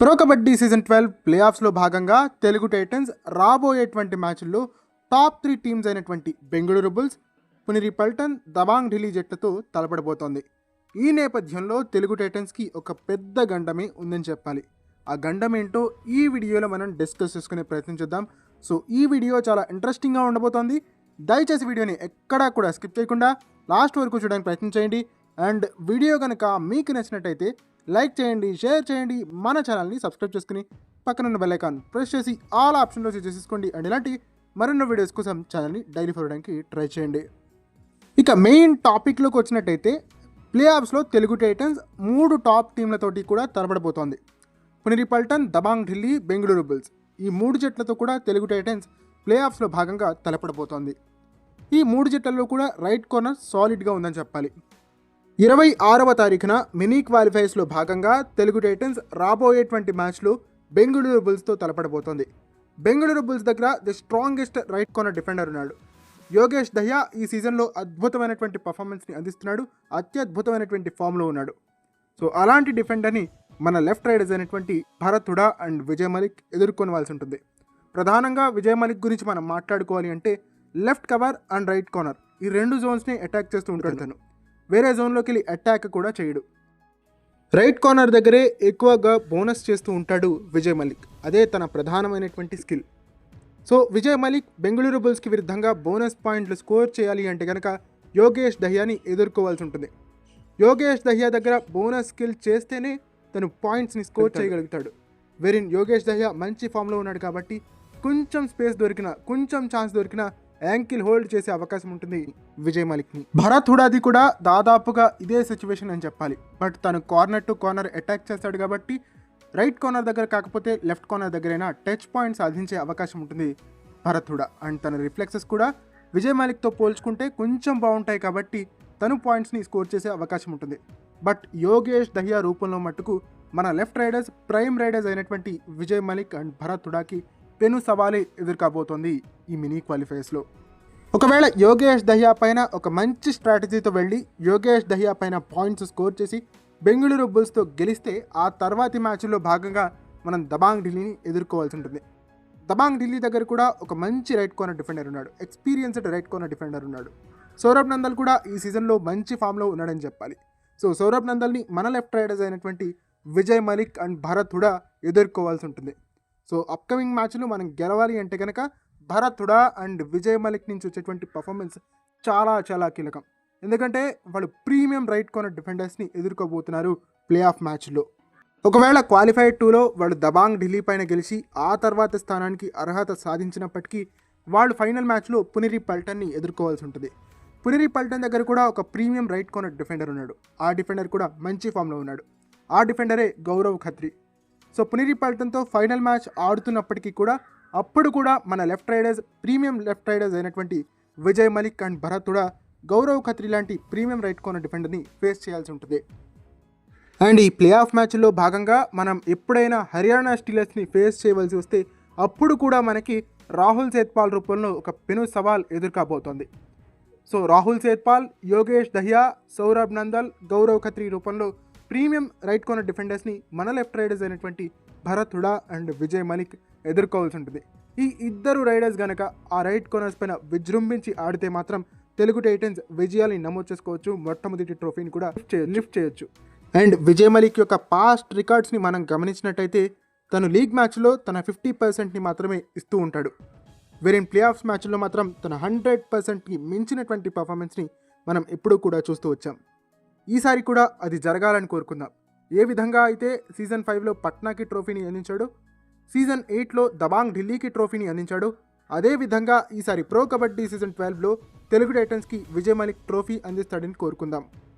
Pro kabaddi season twelve play ఆఫ్స్లో భాగంగా Telugu Titans రాబోయేటువంటి మ్యాచ్ల్లో టాప్ త్రీ టీమ్స్ అయినటువంటి బెంగళూరు బుల్స్ పునిరి పల్టన్ దబాంగ్ ఢిల్లీ జట్లతో తలపడబోతోంది. ఈ నేపథ్యంలో తెలుగు టైటన్స్కి ఒక పెద్ద గండమే ఉందని చెప్పాలి. ఆ గండం ఏంటో ఈ వీడియోలో మనం డిస్కస్ చేసుకునే ప్రయత్నం చేద్దాం. సో ఈ వీడియో చాలా ఇంట్రెస్టింగ్గా ఉండబోతోంది. దయచేసి వీడియోని ఎక్కడా కూడా స్కిప్ చేయకుండా లాస్ట్ వరకు చూడడానికి ప్రయత్నం చేయండి. అండ్ వీడియో కనుక మీకు నచ్చినట్టయితే లైక్ చేయండి షేర్ చేయండి మన ఛానల్ని సబ్స్క్రైబ్ చేసుకుని పక్కనున్న బెల్ ఐకాన్ ప్రెస్ చేసి ఆల్ ఆప్షన్లో చేసేసుకోండి అండ్ ఇలాంటి మరిన్నో వీడియోస్ కోసం ఛానల్ని డైలీ ఫాలో ట్రై చేయండి. ఇక మెయిన్ టాపిక్లోకి వచ్చినట్టయితే ప్లే ఆఫ్స్లో తెలుగు టైటన్స్ మూడు టాప్ టీంలతోటి కూడా తలపడబోతోంది పునిరి పల్టన్ దబాంగ్ ఢిల్లీ బెంగళూరు బుల్స్ ఈ మూడు జట్లతో కూడా తెలుగు టైటన్స్ ప్లే ఆఫ్స్లో భాగంగా తలపడబోతోంది. ఈ మూడు జట్లలో కూడా రైట్ కార్నర్ సాలిడ్గా ఉందని చెప్పాలి. ఇరవై ఆరవ తారీఖున మినీ క్వాలిఫైర్స్లో భాగంగా తెలుగు టైటన్స్ రాబోయేటువంటి మ్యాచ్లో బెంగళూరు బుల్స్తో తలపడబోతోంది. బెంగళూరు బుల్స్ దగ్గర the strongest right corner defender ఉన్నాడు. యోగేష్ దహ్యా ఈ సీజన్లో అద్భుతమైనటువంటి పర్ఫార్మెన్స్ని అందిస్తున్నాడు. అత్యద్భుతమైనటువంటి ఫామ్లో ఉన్నాడు. సో అలాంటి డిఫెండర్ని మన లెఫ్ట్ రైడర్స్ అయినటువంటి భరత్ హుడా అండ్ విజయ్ మలిక్ ఎదుర్కొనవలసి ఉంటుంది. ప్రధానంగా విజయ్ మలిక్ గురించి మనం మాట్లాడుకోవాలి అంటే left cover and right corner ఈ రెండు జోన్స్ని అటాక్ చేస్తూ ఉంటాడు తను వేరే జోన్లోకి వెళ్ళి అటాక్ కూడా చేయడు. రైట్ కార్నర్ దగ్గరే ఎక్కువగా బోనస్ చేస్తూ ఉంటాడు విజయ్ మలిక్ అదే తన ప్రధానమైనటువంటి స్కిల్ సో విజయ్ మలిక్ బెంగళూరు బుల్స్కి విరుద్ధంగా బోనస్ పాయింట్లు స్కోర్ చేయాలి అంటే కనుక యోగేష్ దహ్యాని ఎదుర్కోవాల్సి ఉంటుంది. యోగేష్ దహ్యా దగ్గర బోనస్ స్కిల్ చేస్తేనే తను పాయింట్స్ని స్కోర్ చేయగలుగుతాడు. వెరిన్ యోగేష్ దహ్యా మంచి ఫామ్లో ఉన్నాడు కాబట్టి కొంచెం స్పేస్ దొరికినా కొంచెం ఛాన్స్ దొరికినా యాంకిల్ హోల్డ్ చేసే అవకాశం ఉంటుంది విజయ్ మలిక్ని. భరత్ హుడాది కూడా దాదాపుగా ఇదే సిచ్యువేషన్ అని చెప్పాలి. బట్ తను కార్నర్ టు కార్నర్ అటాక్ చేస్తాడు కాబట్టి రైట్ కార్నర్ దగ్గర కాకపోతే లెఫ్ట్ కార్నర్ దగ్గరైనా టచ్ పాయింట్ సాధించే అవకాశం ఉంటుంది భరత్ హుడా. అండ్ తన రిఫ్లెక్సెస్ కూడా విజయ్ మాలిక్తో పోల్చుకుంటే కొంచెం బాగుంటాయి కాబట్టి తను పాయింట్స్ని స్కోర్ చేసే అవకాశం ఉంటుంది. బట్ యోగేష్ దహియా రూపంలో మట్టుకు మన లెఫ్ట్ రైడర్స్ ప్రైమ్ రైడర్స్ అయినటువంటి విజయ్ మలిక్ అండ్ భరత్ హుడాకి పెను సవాలే ఎదుర్కాబోతోంది ఈ మినీ క్వాలిఫైర్స్లో ఒకవేళ యోగేష్ దహియా పైన ఒక మంచి స్ట్రాటజీతో వెళ్ళి యోగేష్ దహియా పైన పాయింట్స్ స్కోర్ చేసి బెంగళూరు బుల్స్తో గెలిస్తే ఆ తర్వాతి మ్యాచ్లో భాగంగా మనం దబాంగ్ ఢిల్లీని ఎదుర్కోవాల్సి ఉంటుంది. దబాంగ్ ఢిల్లీ దగ్గర కూడా ఒక మంచి రైట్ కార్నర్ డిఫెండర్ ఉన్నాడు. ఎక్స్పీరియన్స్డ్ రైట్ కార్నర్ డిఫెండర్ ఉన్నాడు. సౌరభ్ నందల్ కూడా ఈ సీజన్లో మంచి ఫామ్లో ఉన్నాడని చెప్పాలి. సో సౌరభ్ నందల్ని మన లెఫ్ట్ రైడర్స్ అయినటువంటి విజయ్ మలిక్ అండ్ భరత్ కూడా ఎదుర్కోవాల్సి ఉంటుంది. సో అప్కమింగ్ మ్యాచ్లో మనం గెలవాలి అంటే కనుక భరతుడా అండ్ విజయ్ మలిక్ నుంచి వచ్చేటువంటి పర్ఫార్మెన్స్ చాలా చాలా కీలకం. ఎందుకంటే వాళ్ళు ప్రీమియం రైట్ కార్నర్ డిఫెండర్స్ని ఎదుర్కోబోతున్నారు ప్లే ఆఫ్ మ్యాచ్లో ఒకవేళ క్వాలిఫైడ్ టూలో వాళ్ళు దబాంగ్ ఢిల్లీ పైన గెలిచి ఆ తర్వాత స్థానానికి అర్హత సాధించినప్పటికీ వాళ్ళు ఫైనల్ మ్యాచ్లో పునిరి పల్టన్ని ఎదుర్కోవాల్సి ఉంటుంది. పునిరి పల్టన్ దగ్గర కూడా ఒక ప్రీమియం రైట్ కార్నర్ డిఫెండర్ ఉన్నాడు. ఆ డిఫెండర్ కూడా మంచి ఫామ్లో ఉన్నాడు. ఆ డిఫెండరే గౌరవ్ ఖత్రి. సో పునరిపల్టన్తో ఫైనల్ మ్యాచ్ ఆడుతున్నప్పటికీ కూడా అప్పుడు కూడా మన left raiders premium left raiders అయినటువంటి విజయ్ మలిక్ అండ్ భరత్ కూడా గౌరవ్ ఖత్రి లాంటి ప్రీమియం రైట్ కోన డిఫెండర్ని ఫేస్ చేయాల్సి ఉంటుంది. అండ్ ఈ ప్లే ఆఫ్ మ్యాచ్లో భాగంగా మనం ఎప్పుడైనా హర్యానా స్టీలర్స్ని ఫేస్ చేయవలసి వస్తే అప్పుడు కూడా మనకి రాహుల్ సేత్పాల్ రూపంలో ఒక పెను సవాల్ ఎదుర్కాబోతోంది. సో రాహుల్ సేత్పాల్ యోగేష్ దహియా సౌరభ్ నందల్ గౌరవ్ ఖత్రి రూపంలో ప్రీమియం రైట్ కార్నర్ డిఫెండర్స్ని మన లెఫ్ట్ రైడర్స్ అయినటువంటి భరత్ హుడా అండ్ విజయ్ మలిక్ ఎదుర్కోవాల్సి ఉంటుంది. ఈ ఇద్దరు రైడర్స్ గనక ఆ రైట్ కార్నర్స్ పైన విజృంభించి ఆడితే మాత్రం తెలుగు టైటన్స్ విజయాన్ని నమోదు చేసుకోవచ్చు. మొట్టమొదటి ట్రోఫీని కూడా లిఫ్ట్ చేయొచ్చు. అండ్ విజయ్ మలిక్ యొక్క పాస్ట్ రికార్డ్స్ని మనం గమనించినట్టయితే తను లీగ్ మ్యాచ్లో తన ఫిఫ్టీ పర్సెంట్ని మాత్రమే ఇస్తూ ఉంటాడు. వేరే ప్లే ఆఫ్స్ మ్యాచ్లో మాత్రం తన హండ్రెడ్ పర్సెంట్కి మించినటువంటి పర్ఫార్మెన్స్ని మనం ఎప్పుడూ కూడా చూస్తూ వచ్చాం. ఈసారి కూడా అది జరగాలని కోరుకుందాం. ఏ విధంగా అయితే సీజన్ ఫైవ్లో పట్నాకి ట్రోఫీని అందించాడు సీజన్ ఎయిట్లో దబాంగ్ ఢిల్లీకి ట్రోఫీని అందించాడు అదే విధంగా ఈసారి ప్రో కబడ్డీ సీజన్ ట్వెల్వ్లో తెలుగు టైటన్స్కి విజయ్ మలిక్ ట్రోఫీ అందిస్తాడని కోరుకుందాం.